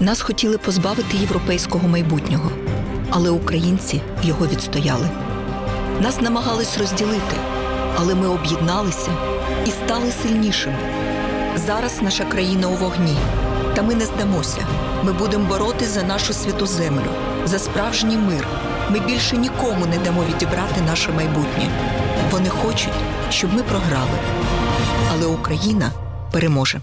Нас хотіли позбавити європейського майбутнього, але українці його відстояли. Нас намагались розділити, але ми об'єдналися і стали сильнішими. Зараз наша країна у вогні, та ми не здамося. Ми будемо боротися за нашу святу землю, за справжній мир. Ми більше нікому не дамо відібрати наше майбутнє. Вони хочуть, щоб ми програли. Але Україна переможе.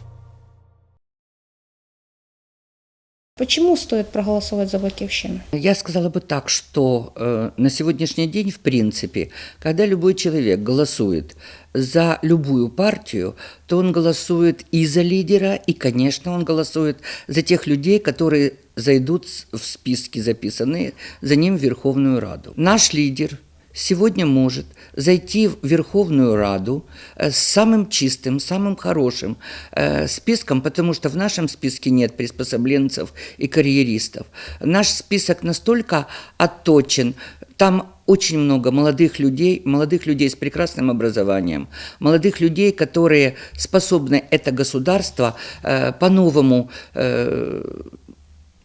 Почему стоит проголосовать за Батьковщину? Я сказала бы так, что э, на сегодняшний день, в принципе, когда любой человек голосует за любую партию, то он голосует и за лидера, и, конечно, он голосует за тех людей, которые зайдут в списки записанные за ним в Верховную Раду. Наш лидер сегодня может зайти в Верховную Раду э, с самым чистым, самым хорошим э, списком, потому что в нашем списке нет приспособленцев и карьеристов. Наш список настолько отточен, там очень много молодых людей, молодых людей с прекрасным образованием, молодых людей, которые способны это государство э, по-новому э,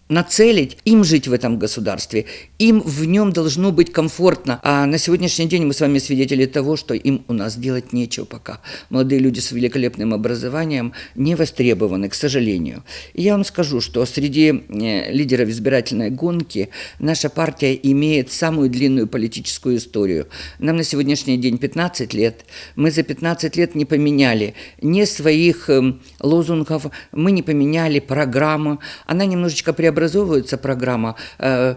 нацелить, им жить в этом государстве, им в нем должно быть комфортно. А на сегодняшний день мы с вами свидетели того, что им у нас делать нечего пока. Молодые люди с великолепным образованием не востребованы, к сожалению. И я вам скажу, что среди э, лидеров избирательной гонки наша партия имеет самую длинную политическую историю. Нам на сегодняшний день 15 лет. Мы за 15 лет не поменяли ни своих эм, лозунгов, мы не поменяли программу. Она немножечко преобразовывается, программа, э,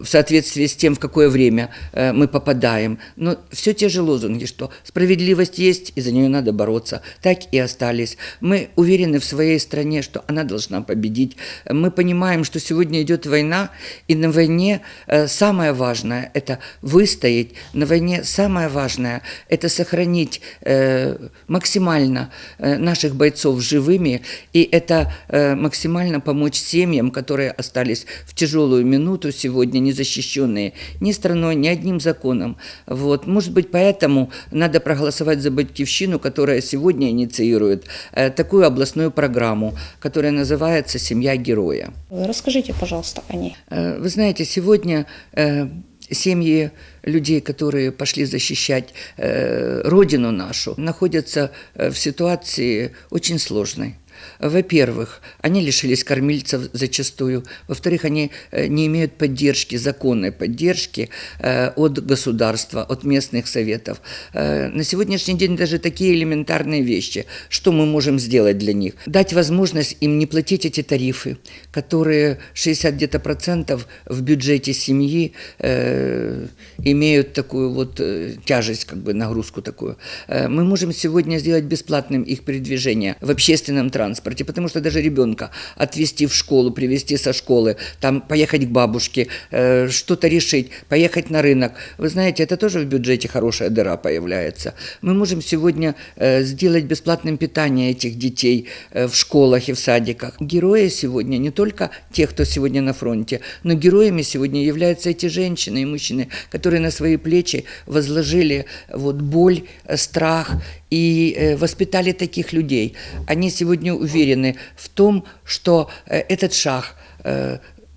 в соответствии с тем, в какое время э, мы попадаем. Но все те же лозунги, что справедливость есть, и за нее надо бороться, так и остались. Мы уверены в своей стране, что она должна победить. Мы понимаем, что сегодня идет война, и на войне э, самое важное – это выстоять. На войне самое важное – это сохранить э, максимально наших бойцов живыми, и это максимально помочь семьям, которые остались в тяжелую минуту сегодня, не защищенные ни страной, ни одним законом. Вот. Может быть, поэтому надо проголосовать за Батьковщину, которая сегодня инициирует э, такую областную программу, которая называется «Семья героя». Расскажите, пожалуйста, о ней. Э, Вы знаете, сегодня э, семьи людей, которые пошли защищать э, родину нашу, находятся э, в ситуации очень сложной. Во-первых, они лишились кормильцев зачастую. Во-вторых, они э, не имеют поддержки, законной поддержки э, от государства, от местных советов. На сегодняшний день даже такие элементарные вещи, что мы можем сделать для них? Дать возможность им не платить эти тарифы, которые 60 где-то процентов в бюджете семьи э, имеют такую вот э, тяжесть, как бы нагрузку такую. Э, мы можем сегодня сделать бесплатным их передвижение в общественном транспорте, потому что даже ребенка отвезти в школу, привезти со школы, там поехать к бабушке, э, что-то решить, поехать на рынок. Вы знаете, это тоже в бюджете хорошая дыра появляется. Мы можем сегодня сделать бесплатным питание этих детей в школах и в садиках. Герои сегодня не только те, кто сегодня на фронте, но героями сегодня являются эти женщины и мужчины, которые на свои плечи возложили вот боль, э, страх и э, воспитали таких людей. Они сегодня уверены в том, что э, этот шаг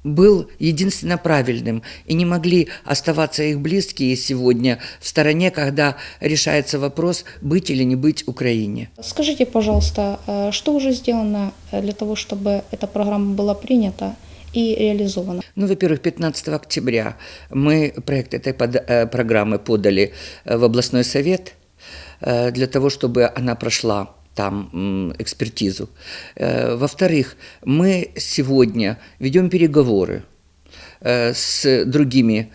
был единственно правильным, и не могли оставаться их близкие сегодня в стороне, когда решается вопрос, быть или не быть Украине. Скажите, пожалуйста, что уже сделано для того, чтобы эта программа была принята и реализована? Ну, во-первых, 15 октября мы проект этой под- э, программы подали э, в областной совет э, для того, чтобы она прошла там экспертизу. Во-вторых, мы сегодня ведем переговоры с другими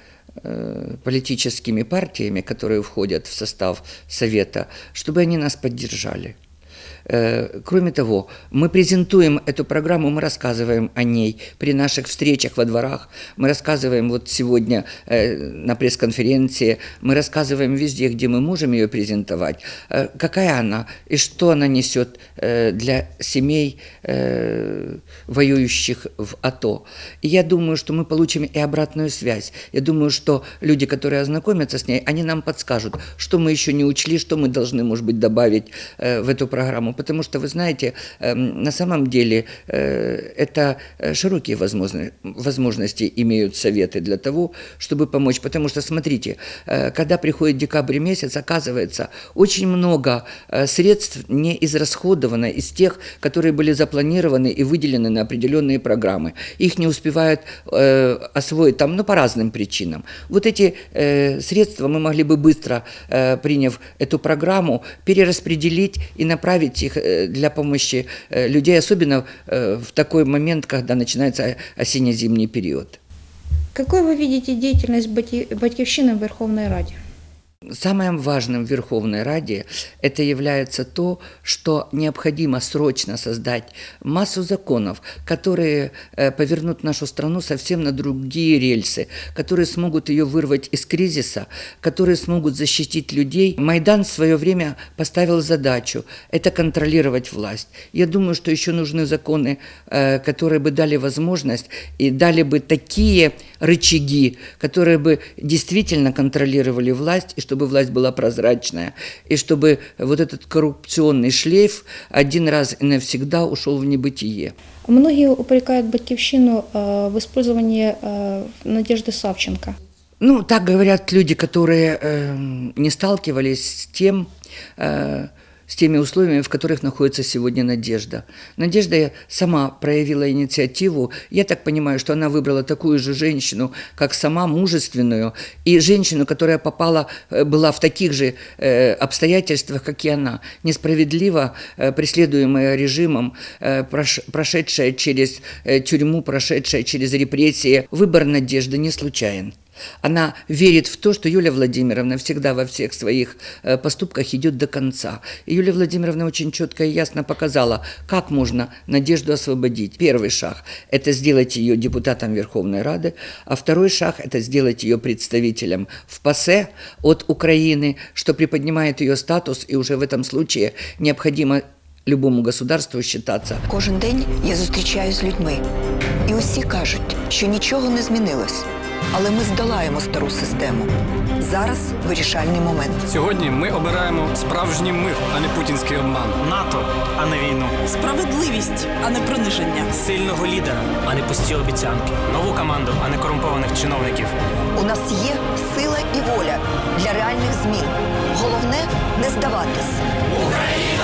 политическими партиями, которые входят в состав Совета, чтобы они нас поддержали. Э, Кроме того, мы презентуем эту программу, мы рассказываем о ней при наших встречах во дворах, мы рассказываем вот сегодня э, на пресс-конференции, мы рассказываем везде, где мы можем ее презентовать, э, какая она и что она несет для семей, воюющих в АТО. И я думаю, что мы получим и обратную связь. Я думаю, что люди, которые ознакомятся с ней, они нам подскажут, что мы еще не учли, что мы должны, может быть, добавить в эту программу программу, потому что, вы знаете, эм, на самом деле э, это э, широкие возможно- возможности имеют советы для того, чтобы помочь. Потому что, смотрите, э, когда приходит декабрь месяц, оказывается, очень много средств не израсходовано из тех, которые были запланированы и выделены на определенные программы. Их не успевают освоить там, ну, по разным причинам. Вот эти средства мы могли бы быстро, приняв эту программу, перераспределить и направить их э, для помощи э, людей, особенно э, в такой момент, когда начинается осенне-зимний период. Какой вы видите деятельность Батьковщины в Верховной Раде? Самым важным в Верховной Раде это является то, что необходимо срочно создать массу законов, которые э, повернут нашу страну совсем на другие рельсы, которые смогут ее вырвать из кризиса, которые смогут защитить людей. Майдан в свое время поставил задачу – это контролировать власть. Я думаю, что еще нужны законы, э, которые бы дали возможность и дали бы такие рычаги, которые бы действительно контролировали власть, и чтобы власть была прозрачная, и чтобы вот этот коррупционный шлейф один раз и навсегда ушел в небытие. Многие упрекают Батьковщину в использовании Надежды Савченко. Ну, так говорят люди, которые э, не сталкивались с тем, э, с теми условиями, в которых находится сегодня Надежда. Надежда сама проявила инициативу. Я так понимаю, что она выбрала такую же женщину, как сама, мужественную, и женщину, которая попала, э, была в таких же э, обстоятельствах, как и она, несправедливо э, преследуемая режимом, прош- прошедшая через тюрьму, прошедшая через репрессии. Выбор Надежды не случайен. Она верит в то, что Юлия Владимировна всегда во всех своих э, поступках идет до конца. И Юлия Владимировна очень четко и ясно показала, как можно Надежду освободить. Первый шаг – это сделать ее депутатом Верховной Рады, а второй шаг – это сделать ее представителем в ПАСЕ от Украины, что приподнимает ее статус, и уже в этом случае необходимо любому государству считаться Кожен день я зустрічаюсь з людьми, і усі кажуть, що нічого не змінилось. Але ми здолаємо стару систему. Зараз вирішальний момент. Сьогодні ми обираємо справжній мир, а не путінський обман. НАТО, а не війну. Справедливість, а не приниження. Сильного лідера, а не пусті обіцянки. Нову команду, а не корумпованих чиновників. У нас є сила і воля для реальних змін. Головне не здаватись. Україна